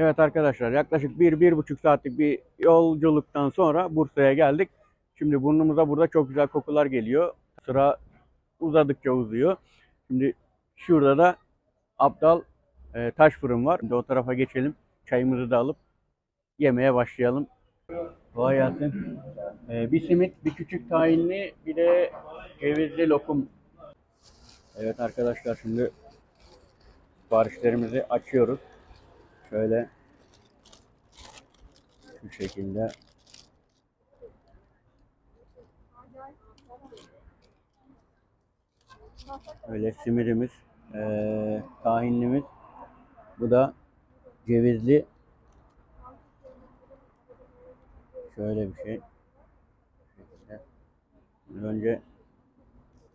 Evet arkadaşlar yaklaşık bir, bir buçuk saatlik bir yolculuktan sonra Bursa'ya geldik. Şimdi burnumuza burada çok güzel kokular geliyor. Sıra uzadıkça uzuyor. Şimdi şurada da Abdal e, taş fırın var. Şimdi o tarafa geçelim. Çayımızı da alıp yemeye başlayalım. Kolay gelsin. E, bir simit, bir küçük tahinli, bir de cevizli lokum. Evet arkadaşlar şimdi siparişlerimizi açıyoruz. Şöyle şu şekilde öyle simidimiz, eee tahinlimiz. Bu da cevizli. Şöyle bir şey. Önce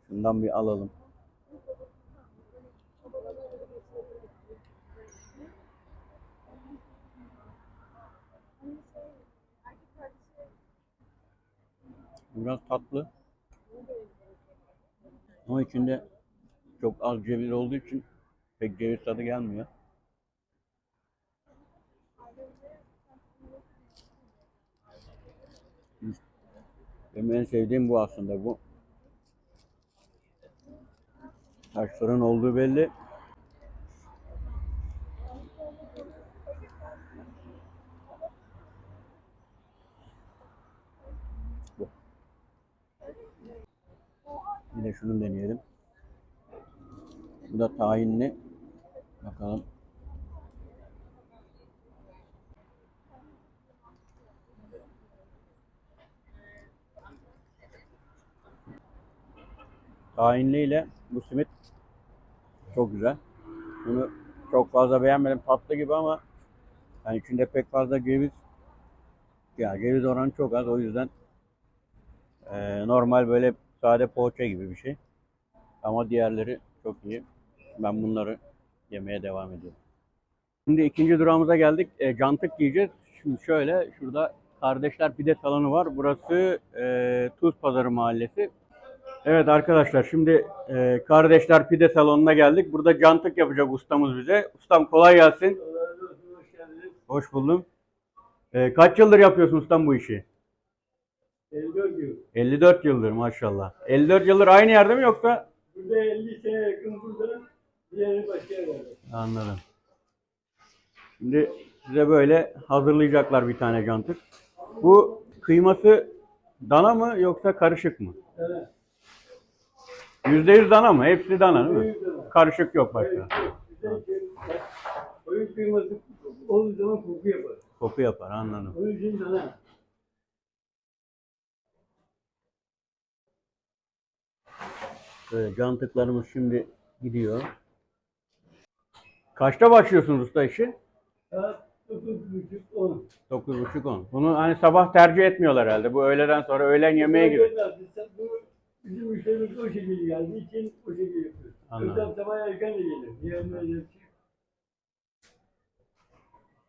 şundan bir alalım. Biraz tatlı. Ama içinde çok az ceviz olduğu için pek ceviz tadı gelmiyor. Benim en sevdiğim bu aslında bu. Taş fırın olduğu belli. De şunu deneyelim. Bu da tahinli. Bakalım. Tahinli ile bu simit çok güzel. Bunu çok fazla beğenmedim. Tatlı gibi ama yani içinde pek fazla ceviz ya ceviz oranı çok az o yüzden eee, normal böyle sade poğaça gibi bir şey. Ama diğerleri çok iyi. Ben bunları yemeye devam ediyorum. Şimdi ikinci durağımıza geldik. E, cantık yiyeceğiz. Şimdi şöyle şurada Kardeşler Pide Salonu var. Burası e, Tuz Pazarı Mahallesi. Evet arkadaşlar şimdi e, Kardeşler Pide Salonu'na geldik. Burada cantık yapacak ustamız bize. Ustam kolay gelsin. Hoş buldum. E, kaç yıldır yapıyorsun ustam bu işi? 54 yıl. 54 yıldır maşallah. 54 yıldır aynı yerde mi yoksa? Burada 50 sene yakın burada. Diğeri başka yerlerde. Anladım. Şimdi size böyle hazırlayacaklar bir tane cantık. Bu kıyması dana mı yoksa karışık mı? Evet. %100 dana mı? Hepsi dana değil mi? Dana. Karışık yok başka. Güzel şey. Oyun kıyması olduğu zaman koku yapar. Koku yapar anladım. Onun için dana. Böyle cantıklarımız şimdi gidiyor. Kaçta başlıyorsunuz usta işi? Saat 9.30-10. 9.30-10. Bunu hani sabah tercih etmiyorlar herhalde. Bu öğleden sonra öğlen yemeğe gibi. Bu bizim müşterimiz o şekilde geldiği için o şekilde yapıyoruz. Anladım. Özel sabah erken de gelir. Diğer böyle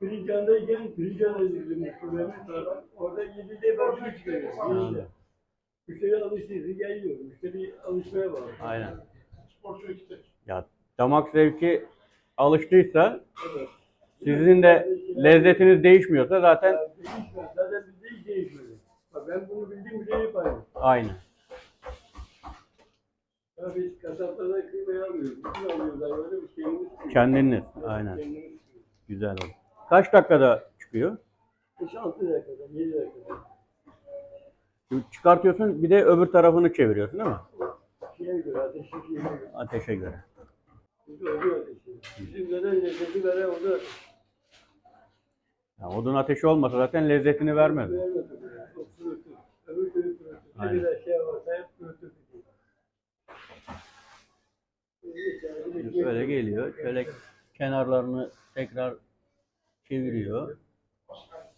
Pirinç andayken pirinç andayken müşterilerimiz var. Orada 7'de ben su çıkarıyorum. Anladım. 7'de. Müşteri alıştıysa geliyor. Müşteri alışmaya bağlı. Aynen. Sporcu ekip. Ya damak zevki alıştıysa Evet. sizin de lezzetiniz değişmiyorsa zaten Ya, değişmez. Zaten bizde hiç değişmedi. Bak ben bunu bildiğim bile yaparım. aynı. Ya biz kasaplardan kıymayı almıyoruz. Bütün alıyorlar öyle bir şeyimiz. yok. Kendiniz. Aynen. Kendimiz. Güzel oldu. Kaç dakikada çıkıyor? 5-6 dakikada, 7 dakikada. Şimdi Çıkartıyorsun bir de öbür tarafını çeviriyorsun değil mi? Şeye göre, ateşi şeye göre. Ateşe göre. Çünkü oluyor ateşi. Bizim veren lezzeti veren ateşi. Ya odun ateşi olmasa zaten lezzetini vermez. Vermez. Öbür türlü kurutur. Ne Aynen. kadar şey varsa hep kurutur. Böyle geliyor. Şöyle kenarlarını tekrar çeviriyor.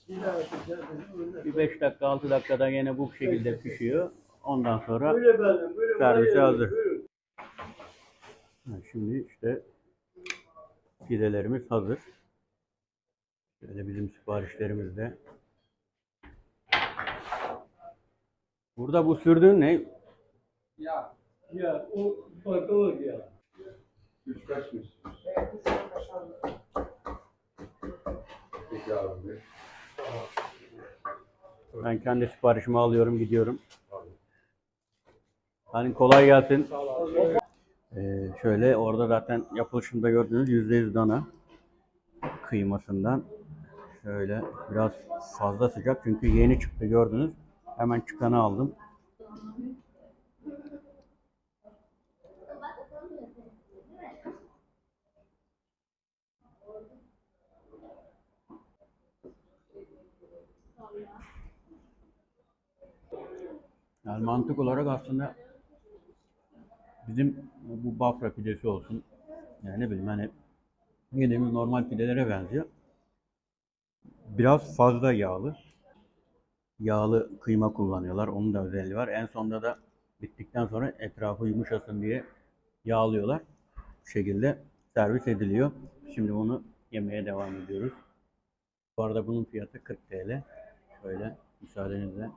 Bir daha ateşe ateşe Bir 5 dakika 6 dakikada yine bu şekilde pişiyor. Ondan sonra. Servise hazır. Şimdi işte pidelerimiz hazır. Şöyle bizim siparişlerimiz de. Burada bu sürdüğün ne? Ya, ya o baklava ya. Üç kaç mı? Peki abi. Ben kendi siparişimi alıyorum gidiyorum. Hani kolay gelsin. Ee, şöyle orada zaten yapılışında gördüğünüz %100 dana kıymasından şöyle biraz fazla sıcak çünkü yeni çıktı gördünüz. Hemen çıkanı aldım. Yani mantık olarak aslında bizim bu bafra pidesi olsun. Yani ne bileyim hani yediğimiz normal pidelere benziyor. Biraz fazla yağlı. Yağlı kıyma kullanıyorlar. Onun da özelliği var. En sonunda da bittikten sonra etrafı yumuşasın diye yağlıyorlar. Bu şekilde servis ediliyor. Şimdi bunu yemeye devam ediyoruz. Bu arada bunun fiyatı 40 TL. Şöyle müsaadenizle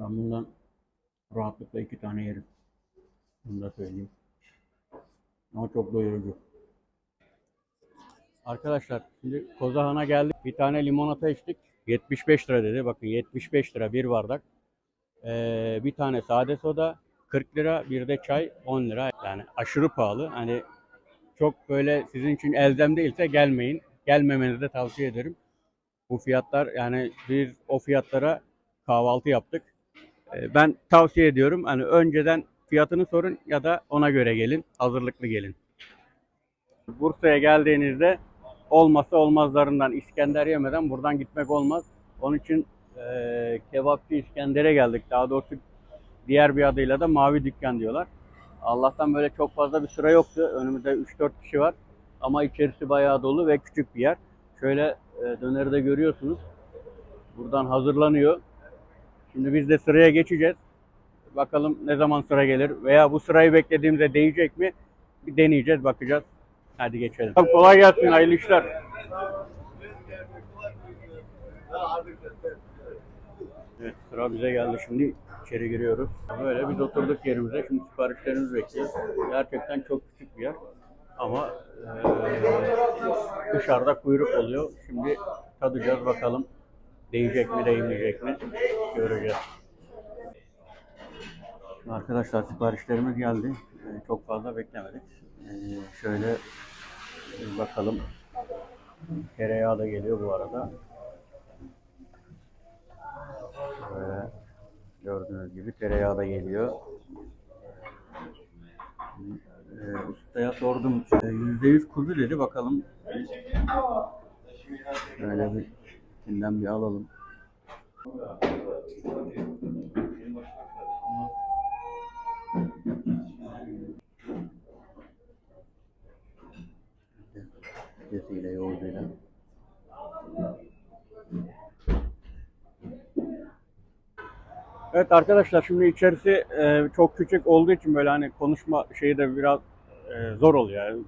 ben bundan rahatlıkla iki tane yerim. Bunu da söyleyeyim. Ama çok doyurucu. Arkadaşlar şimdi Kozahan'a geldik. Bir tane limonata içtik. 75 lira dedi. Bakın 75 lira bir bardak. Ee, bir tane sade soda 40 lira. Bir de çay 10 lira. Yani aşırı pahalı. Hani çok böyle sizin için elzem değilse gelmeyin. Gelmemenizi de tavsiye ederim. Bu fiyatlar yani biz o fiyatlara kahvaltı yaptık. Ee, Ben tavsiye ediyorum. Hani önceden fiyatını sorun ya da ona göre gelin. Hazırlıklı gelin. Bursa'ya geldiğinizde olmazsa olmazlarından İskender yemeden buradan gitmek olmaz. Onun için eee kebapçı İskender'e geldik. Daha doğrusu diğer bir adıyla da Mavi Dükkan diyorlar. Allah'tan böyle çok fazla bir sıra yoktu. Önümüzde 3-4 kişi var. Ama içerisi bayağı dolu ve küçük bir yer. Şöyle e, döneri de görüyorsunuz. Buradan hazırlanıyor. Şimdi biz de sıraya geçeceğiz. Bakalım ne zaman sıra gelir veya bu sırayı beklediğimizde değecek mi? Bir deneyeceğiz, bakacağız. Hadi geçelim. Kolay gelsin, hayırlı işler. Evet, sıra bize geldi şimdi. içeri giriyoruz. Böyle biz oturduk yerimize. Şimdi siparişlerimizi bekliyoruz. Gerçekten çok küçük bir yer. Ama eee, dışarıda kuyruk oluyor. Şimdi tadacağız bakalım. Değecek mi, değmeyecek mi? Göreceğiz. Arkadaşlar siparişlerimiz geldi. Ee, çok fazla beklemedik. Ee, şöyle bakalım. Tereyağı da geliyor bu arada. Şöyle gördüğünüz gibi tereyağı da geliyor. Ee, ustaya sordum. Ee, %100 kuzu dedi. Bakalım. Şöyle bir içinden bir alalım. Kesiyle, yoğurduyla. Evet arkadaşlar şimdi içerisi e, çok küçük olduğu için böyle hani konuşma şeyi de biraz e, zor oluyor. Yani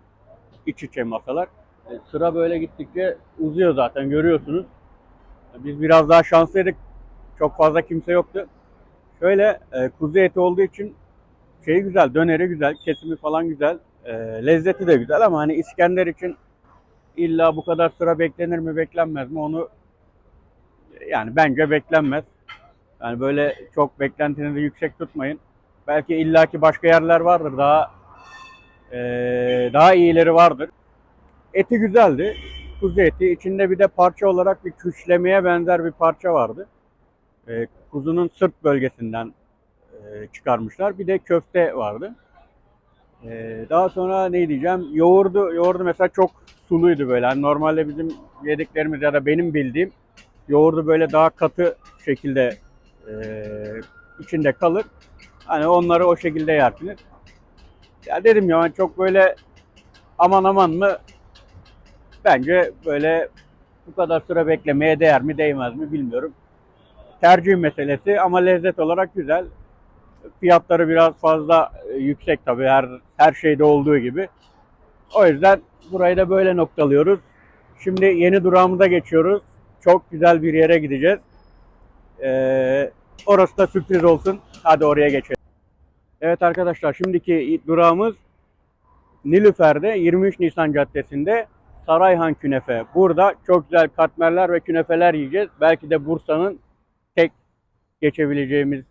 iç içe masalar. E, sıra böyle gittikçe uzuyor zaten görüyorsunuz. Biz biraz daha şanslıydık. Çok fazla kimse yoktu. Şöyle e, kuzu eti olduğu için şeyi güzel, döneri güzel, kesimi falan güzel. E, lezzeti de güzel ama hani İskender için illa bu kadar sıra beklenir mi beklenmez mi onu yani bence beklenmez. Yani böyle çok beklentinizi yüksek tutmayın. Belki illaki başka yerler vardır daha eee, daha iyileri vardır. Eti güzeldi. Kuzu eti. İçinde bir de parça olarak bir küşlemeye benzer bir parça vardı. Eee, kuzunun sırt bölgesinden eee, çıkarmışlar. Bir de köfte vardı. Eee, daha sonra ne diyeceğim? Yoğurdu, yoğurdu mesela çok suluydu böyle. Hani normalde bizim yediklerimiz ya da benim bildiğim yoğurdu böyle daha katı şekilde eee, içinde kalır. Hani onları o şekilde yersiniz. Ya dedim ya hani çok böyle aman aman mı bence böyle bu kadar süre beklemeye değer mi değmez mi bilmiyorum. Tercih meselesi ama lezzet olarak güzel. Fiyatları biraz fazla e, yüksek tabii her her şeyde olduğu gibi. O yüzden burayı da böyle noktalıyoruz. Şimdi yeni durağımıza geçiyoruz. Çok güzel bir yere gideceğiz. Ee, orası da sürpriz olsun. Hadi oraya geçelim. Evet arkadaşlar şimdiki durağımız Nilüfer'de 23 Nisan Caddesi'nde Sarayhan Künefe. Burada çok güzel katmerler ve künefeler yiyeceğiz. Belki de Bursa'nın tek geçebileceğimiz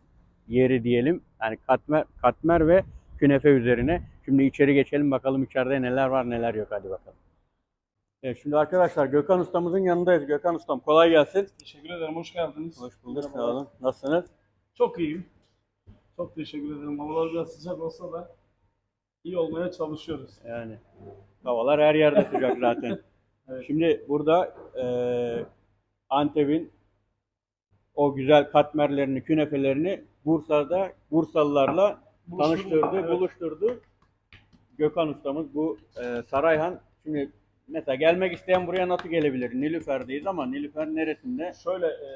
yeri diyelim. Yani katmer, katmer ve künefe üzerine. Şimdi içeri geçelim bakalım içeride neler var neler yok hadi bakalım. Evet, şimdi arkadaşlar Gökhan ustamızın yanındayız. Gökhan ustam kolay gelsin. Teşekkür ederim. Hoş geldiniz. Hoş bulduk. Sağ Merhabalar. olun. Nasılsınız? Çok iyiyim. Çok teşekkür ederim. Havalar biraz sıcak olsa da iyi olmaya çalışıyoruz. Yani havalar her yerde sıcak zaten. Evet. Şimdi burada eee Antep'in o güzel katmerlerini, künefelerini Bursa'da Bursalılarla tanıştırdı, Evet. buluşturdu. Gökhan ustamız bu eee, Sarayhan. Şimdi mesela gelmek isteyen buraya nasıl gelebilir? Nilüfer'deyiz ama Nilüfer neresinde? Şöyle e,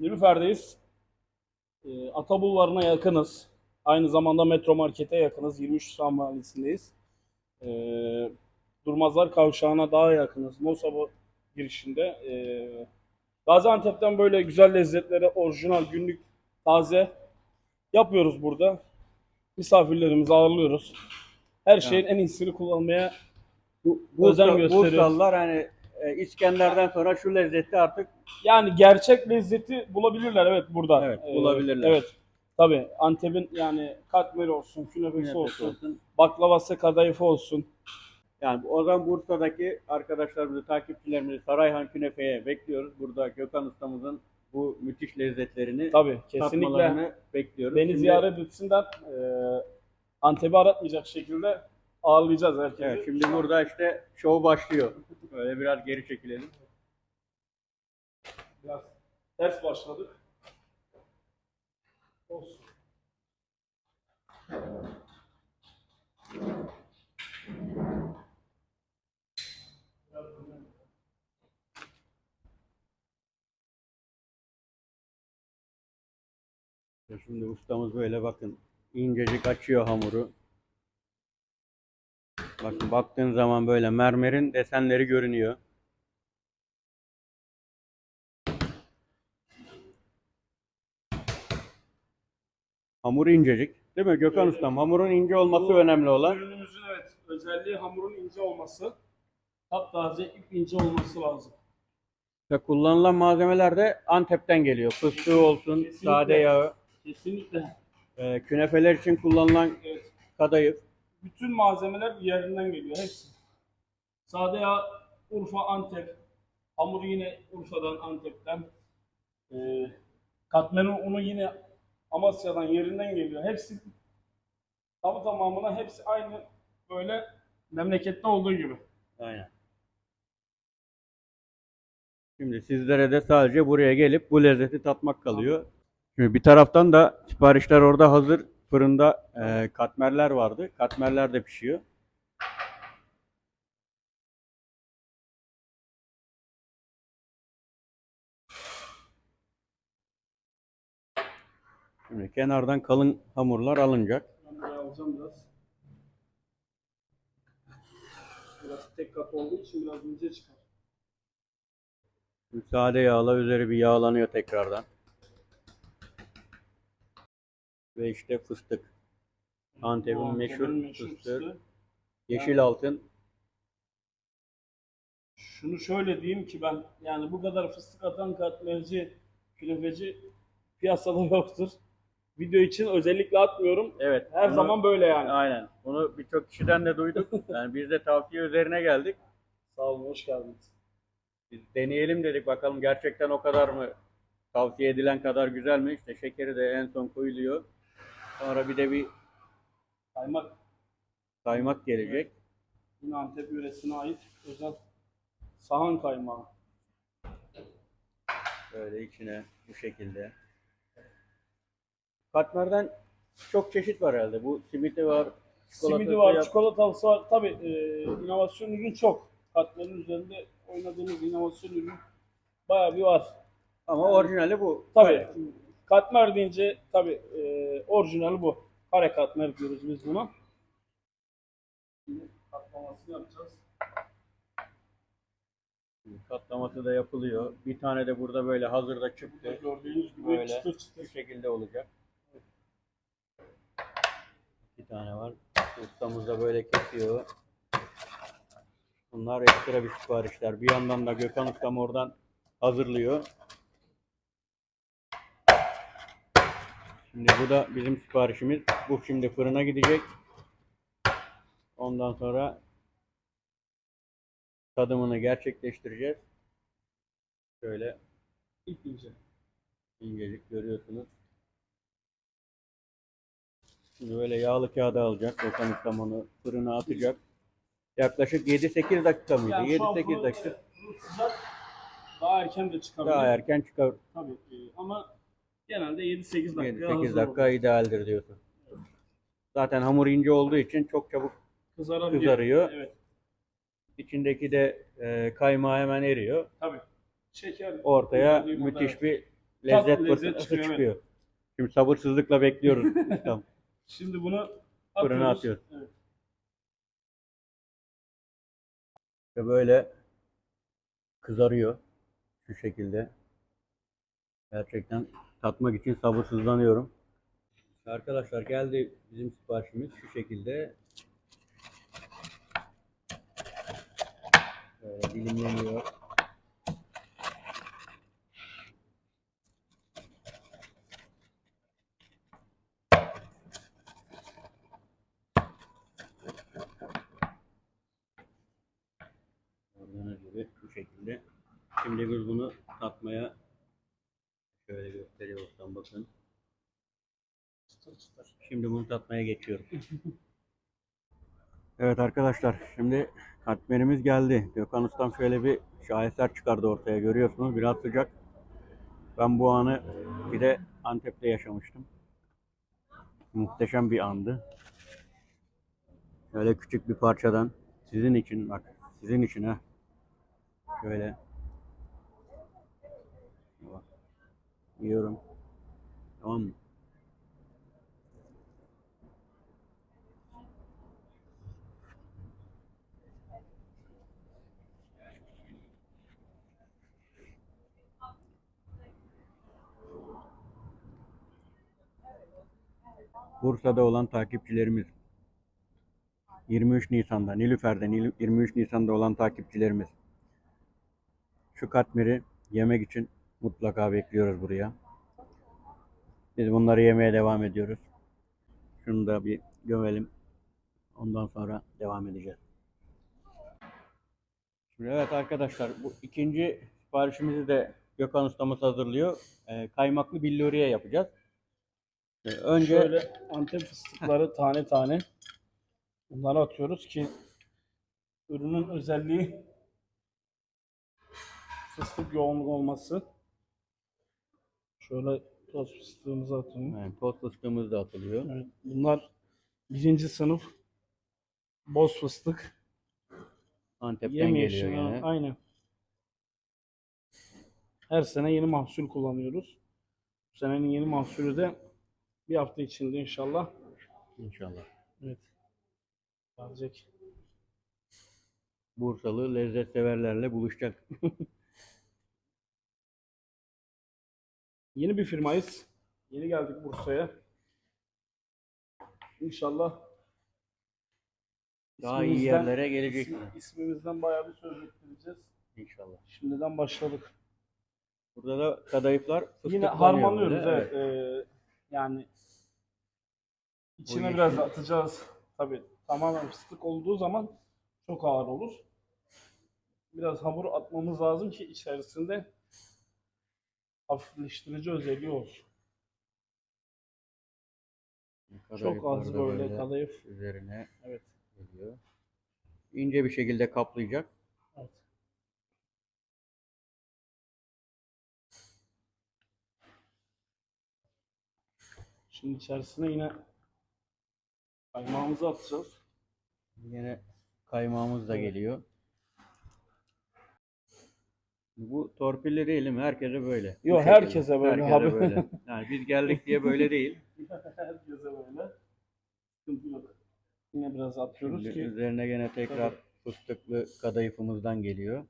Nilüfer'deyiz. E, Ata Bulvarı'na yakınız. Aynı zamanda Metro Market'e yakınız. 23 Şusan Mahallesi'ndeyiz. E, Durmazlar Kavşağı'na daha yakınız. Mosabo girişinde. E, Gaziantep'ten böyle güzel lezzetlere orijinal, günlük, taze yapıyoruz burada. Misafirlerimizi ağırlıyoruz. Her şeyin en iyisini kullanmaya Bu, Özen Bursa- gösteriyoruz. Bursalılar hani e, İskender'den sonra şu lezzeti artık Yani gerçek lezzeti bulabilirler evet burada. Evet, Ee, bulabilirler. evet. Tabii Antep'in yani katmeri olsun, künefesi nefes olsun, olsun. baklavası, kadayıfı olsun. Yani o zaman Bursa'daki arkadaşlarımızı, takipçilerimizi Sarayhan Künefe'ye bekliyoruz. Burada Gökhan ustamızın bu müthiş lezzetlerini Tabii kesinlikle bekliyoruz. beni Şimdi- ziyaret etsinler. Ee, Antep'i aratmayacak şekilde ağırlayacağız herkesi. Evet, şimdi burada işte şov başlıyor. Böyle biraz geri çekilelim. Biraz ters başladık. Olsun. Şimdi ustamız böyle bakın incecik açıyor hamuru. Bakın baktığın zaman böyle mermerin desenleri görünüyor. Hamur incecik. Değil mi Gökhan Evet, ustam? Hamurun ince olması Bu önemli olan. Ürünümüzün evet özelliği hamurun ince olması. Taptaze ip ince olması lazım. Ve kullanılan malzemeler de Antep'ten geliyor. Fıstığı olsun, Kesinlikle. sade yağı, Kesinlikle. e, künefeler için kullanılan Evet. kadayıf. Bütün malzemeler yerinden geliyor hepsi. Sade yağ Urfa, Antep. Hamuru yine Urfa'dan, Antep'ten. Ee, katmerin unu yine Amasya'dan, yerinden geliyor. Hepsi tamı tamamına hepsi aynı böyle memlekette olduğu gibi. Aynen. Şimdi sizlere de sadece buraya gelip bu lezzeti tatmak kalıyor. Şimdi bir taraftan da siparişler orada hazır. Fırında e, katmerler vardı. Katmerler de pişiyor. Şimdi kenardan kalın hamurlar alınacak. Alacağım biraz. Biraz tek kat olduğu için biraz ince çıkar. Sade yağla üzeri bir yağlanıyor tekrardan. Ve işte fıstık. Antep'in meşhur, meşhur fıstığı. fıstığı. Yeşil altın. Şunu şöyle diyeyim ki ben yani bu kadar fıstık atan katmerci, künefeci piyasada yoktur. Video için özellikle atmıyorum. Evet. Her bunu- zaman böyle yani. Aynen. Bunu birçok kişiden de duyduk. Yani biz de tavsiye üzerine geldik. Sağ olun, hoş geldiniz. Biz deneyelim dedik bakalım gerçekten o kadar mı tavsiye edilen kadar güzel mi? İşte şekeri de en son koyuluyor. Sonra bir de bir Kaymak kaymak gelecek. yine Antep yöresine ait özel sahan kaymağı. Böyle içine bu şekilde. Katmerden çok çeşit var herhalde. Bu simiti var, çikolatası Simidi var, yap- çikolatalısı var. Tabii e, inovasyon ürün çok. Katmerin üzerinde oynadığımız inovasyon ürün bayağı bir var. Ama orijinali bu. Tabii. Katmer deyince tabii e, orijinali bu. Kare katmer diyoruz biz buna. Şimdi katlamasını yapacağız. Katlaması da yapılıyor. Bir tane de burada böyle hazırda Burada çıktı. gördüğünüz gibi Böyle. çıtır çıtır. Bu şekilde olacak. Tane var. Ustamız da böyle kesiyor. Bunlar ekstra bir siparişler. Bir yandan da Gökhan Ustam oradan hazırlıyor. Şimdi bu da bizim siparişimiz. Bu şimdi fırına gidecek. Ondan sonra tadımını gerçekleştireceğiz. Şöyle İlk ince. incecik görüyorsunuz. Şimdi böyle yağlı kağıda alacak. Gökhan Ustam onu fırına atacak. Yaklaşık 7-8 dakika mıydı? Yani şu an 7-8 fırın- dakika. sıcak. Daha erken de çıkabilir. Daha erken çıkar. Tabii e, ama genelde 7-8 dakika 7-8 dakika idealdir diyorsun. Zaten hamur ince olduğu için çok çabuk Kızarabiliyor. Kızarıyor. Evet. içindeki de e, kaymağı hemen eriyor. Tabii. Şeker. Ortaya burada, müthiş evet. bir lezzet lezzet fırtınası çıkıyor, çıkıyor. evet. Şimdi sabırsızlıkla bekliyoruz. Ustam. Şimdi bunu Fırına atıyoruz. Evet. Ve böyle kızarıyor şu şekilde. Gerçekten tatmak için sabırsızlanıyorum. Arkadaşlar geldi bizim siparişimiz şu şekilde. Böyle dilimleniyor. Gördüğünüz gibi bu şekilde. Şimdi biz bunu tatmaya şöyle gösteriyorsam bakın. Çıtır çıtır. Şimdi bunu tatmaya geçiyorum. evet arkadaşlar şimdi katmerimiz geldi. Gökhan Ustam şöyle bir şaheser çıkardı ortaya görüyorsunuz. Biraz sıcak. Ben bu anı bir de Antep'te yaşamıştım. Muhteşem bir andı. Şöyle küçük bir parçadan sizin için bak sizin için ha. Şöyle. Yiyorum. Tamam mı? Bursa'da olan takipçilerimiz 23 Nisan'da Nilüfer'de Nil- 23 Nisan'da olan takipçilerimiz şu katmeri yemek için mutlaka bekliyoruz buraya. Biz bunları yemeye devam ediyoruz. Şunu da bir gömelim. Ondan sonra devam edeceğiz. Şimdi evet arkadaşlar bu ikinci siparişimizi de Gökhan ustamız hazırlıyor. Ee, kaymaklı billuriye yapacağız. Ee, önce Şöyle antep fıstıkları tane tane bunları atıyoruz ki ürünün özelliği fıstık yoğunluğu olması. Şöyle toz fıstığımızı atıyorum. yani toz fıstığımız da atılıyor. Evet, bunlar birinci sınıf boz fıstık. Antep'ten Yemyeşil. geliyor yine. Aynen. Her sene yeni mahsul kullanıyoruz. Bu senenin yeni mahsulü de bir hafta içinde inşallah. İnşallah. Evet. Gelecek. Bursalı lezzet severlerle buluşacak. Yeni bir firmayız. Yeni geldik Bursa'ya. İnşallah Daha iyi ismimizden- yerlere gelecek. ismi- ismimizden bayağı bir söz ettireceğiz. İnşallah. Şimdiden başladık. Burada da kadayıflar Yine harmanlıyoruz böyle, evet. Ee, yani içine biraz atacağız. Tabii tamamen fıstık olduğu zaman çok ağır olur. Biraz hamur atmamız lazım ki içerisinde hafifleştirici özelliği olsun. Çok az da böyle kadayıf. üzerine Evet. geliyor. İnce bir şekilde kaplayacak. evet. Şimdi içerisine yine kaymağımızı atacağız. Yine kaymağımız da geliyor. Bu torpilli değil mi? Herkese böyle. Yok, herkese böyle Herkese abi. böyle. Yani biz geldik diye böyle değil. Herkese böyle. Sıkıntı yok. Yine biraz atıyoruz Şimdi ki üzerine gene tekrar fıstıklı kadayıfımızdan geliyor.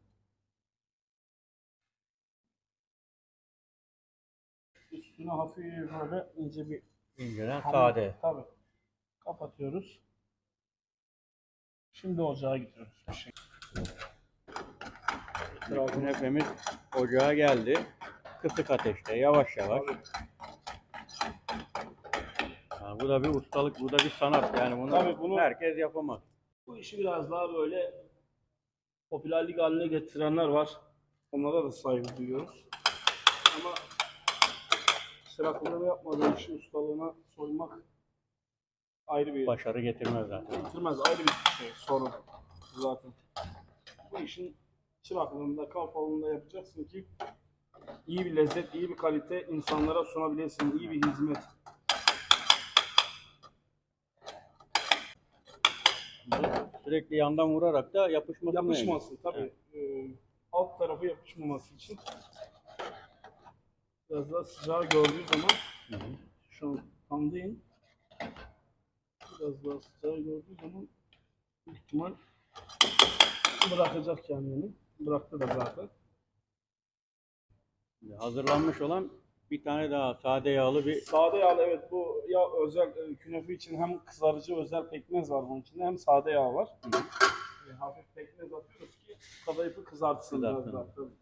üstüne hafif böyle ince bir İnceden hamur- sade. Tabii. Kapatıyoruz. Şimdi ocağa gidiyoruz. Bir şey. Trabzon. Künefemiz ocağa geldi. Kısık ateşte yavaş yavaş. Ha, bu da bir ustalık, bu da bir sanat yani bunu, Tabii bunu- herkes yapamaz. Bu işi biraz daha böyle popülerlik haline getirenler var. Onlara da saygı duyuyoruz. Ama çıraklığı yapmadığı işi ustalığına soymak ayrı bir Başarı getirmez zaten. getirmez. Ayrı bir şey, sorun zaten. Bu işin çıraklığında, kalfalığında yapacaksın ki iyi bir lezzet, iyi bir kalite insanlara sunabilesin, iyi bir hizmet. Sürekli yandan vurarak da yapışmasın. Yapışmasın tabii. Ee, alt tarafı yapışmaması için biraz daha sıcağı gördüğü zaman Hı hı. şu an tam değil. Biraz daha sıcağı gördüğü zaman büyük ihtimal bırakacak kendini. Bıraktı da zaten. Hazırlanmış olan bir tane daha sade yağlı bir Sade yağlı evet bu ya özel e, künefe için hem kızarıcı özel pekmez var bunun içinde hem sade yağ var. E, hafif pekmez atıyoruz ki kadayıfı kızartsın biraz Kızartsın. daha. Tabii.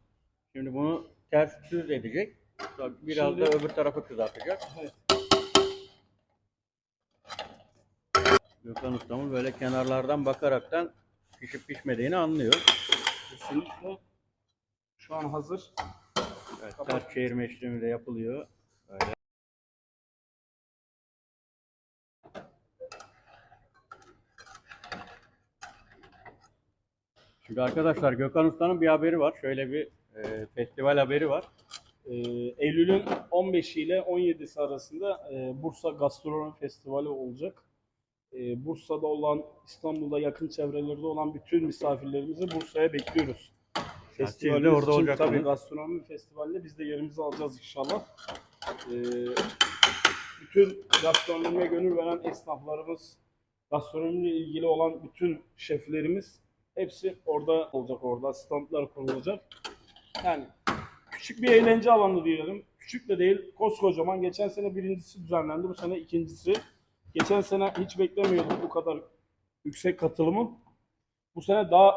Şimdi bunu ters düz edecek. Biraz Şimdi- da öbür tarafı kızartacak. Evet. Gökhan ustamız böyle kenarlardan bakaraktan pişip pişmediğini anlıyor. Kesinlikle şu an hazır. Evet, ters çevirme işlemi yapılıyor. Böyle. Şimdi arkadaşlar Gökhan Usta'nın bir haberi var. Şöyle bir e, festival haberi var. Ee, Eylül'ün 15 ile 17'si arasında e, Bursa Gastronomi Festivali olacak. E, Bursa'da olan, İstanbul'da yakın çevrelerde olan bütün misafirlerimizi Bursa'ya bekliyoruz. Festivalimiz siz de orada için olacaksınız. Tabii gastronomi festivalinde biz de yerimizi alacağız inşallah. E, bütün gastronomiye gönül veren esnaflarımız, gastronomiyle ilgili olan bütün şeflerimiz hepsi orada olacak orada. Standlar kurulacak. Yani küçük bir eğlence alanı diyelim. Küçük de değil, koskocaman. Geçen sene birincisi düzenlendi, bu sene ikincisi. Geçen sene hiç beklemiyorduk bu kadar yüksek katılımı. Bu sene daha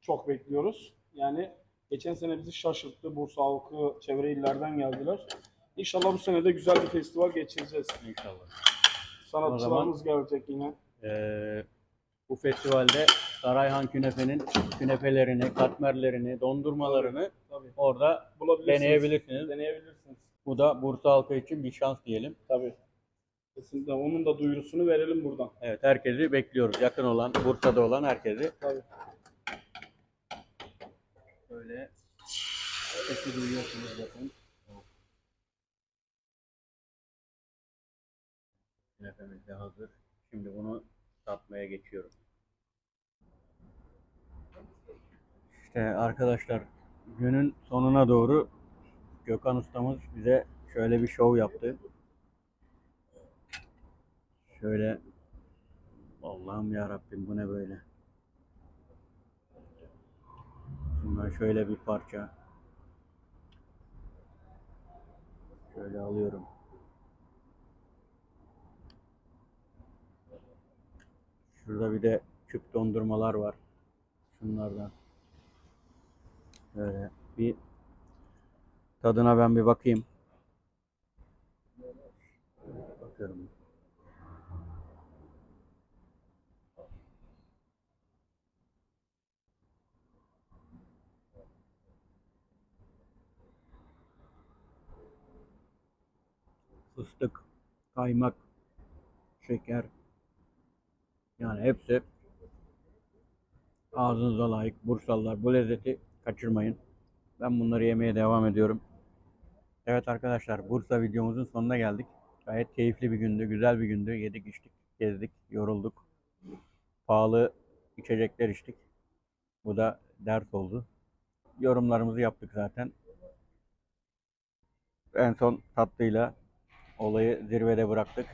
çok bekliyoruz. Yani geçen sene bizi şaşırttı. Bursa halkı, çevre illerden geldiler. İnşallah bu sene de güzel bir festival geçireceğiz. İnşallah. Sanatçılarımız gelecek yine. Ee, bu festivalde Sarayhan Künefe'nin künefelerini, katmerlerini, dondurmalarını Tabii. orada Bulabilirsiniz. deneyebilirsiniz. Deneyebilirsiniz. Bu da Bursa halkı için bir şans diyelim. Tabii. Kesinlikle onun da duyurusunu verelim buradan. Evet herkesi bekliyoruz. Yakın olan, Bursa'da olan herkesi. Tabii. Böyle sesi duyuyorsunuz bakın. Künefemiz de hazır. Şimdi bunu tatmaya geçiyorum. İşte arkadaşlar günün sonuna doğru Gökhan ustamız bize şöyle bir şov yaptı. Şöyle Allah'ım ya Rabbim bu ne böyle? Bundan şöyle bir parça. Şöyle alıyorum. Şurada bir de küp dondurmalar var. Şunlardan. Böyle bir tadına ben bir bakayım. Bakıyorum. Fıstık, kaymak, şeker. Yani hepsi ağzınıza layık. Bursalılar bu lezzeti kaçırmayın. Ben bunları yemeye devam ediyorum. Evet arkadaşlar Bursa videomuzun sonuna geldik. Gayet keyifli bir gündü, güzel bir gündü. Yedik, içtik, gezdik, yorulduk. Pahalı içecekler içtik. Bu da dert oldu. Yorumlarımızı yaptık zaten. En son tatlıyla olayı zirvede bıraktık.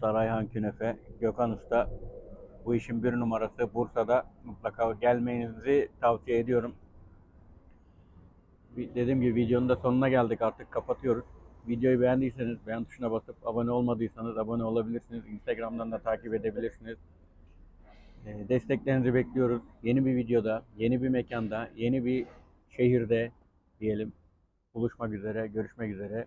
Sarayhan Künefe, Gökhan Usta bu işin bir numarası Bursa'da mutlaka gelmenizi tavsiye ediyorum. Dediğim gibi videonun da sonuna geldik artık kapatıyoruz. Videoyu beğendiyseniz beğen tuşuna basıp abone olmadıysanız abone olabilirsiniz. Instagram'dan da takip edebilirsiniz. Ee, Desteklerinizi bekliyoruz. Yeni bir videoda, yeni bir mekanda, yeni bir şehirde diyelim buluşmak üzere, görüşmek üzere.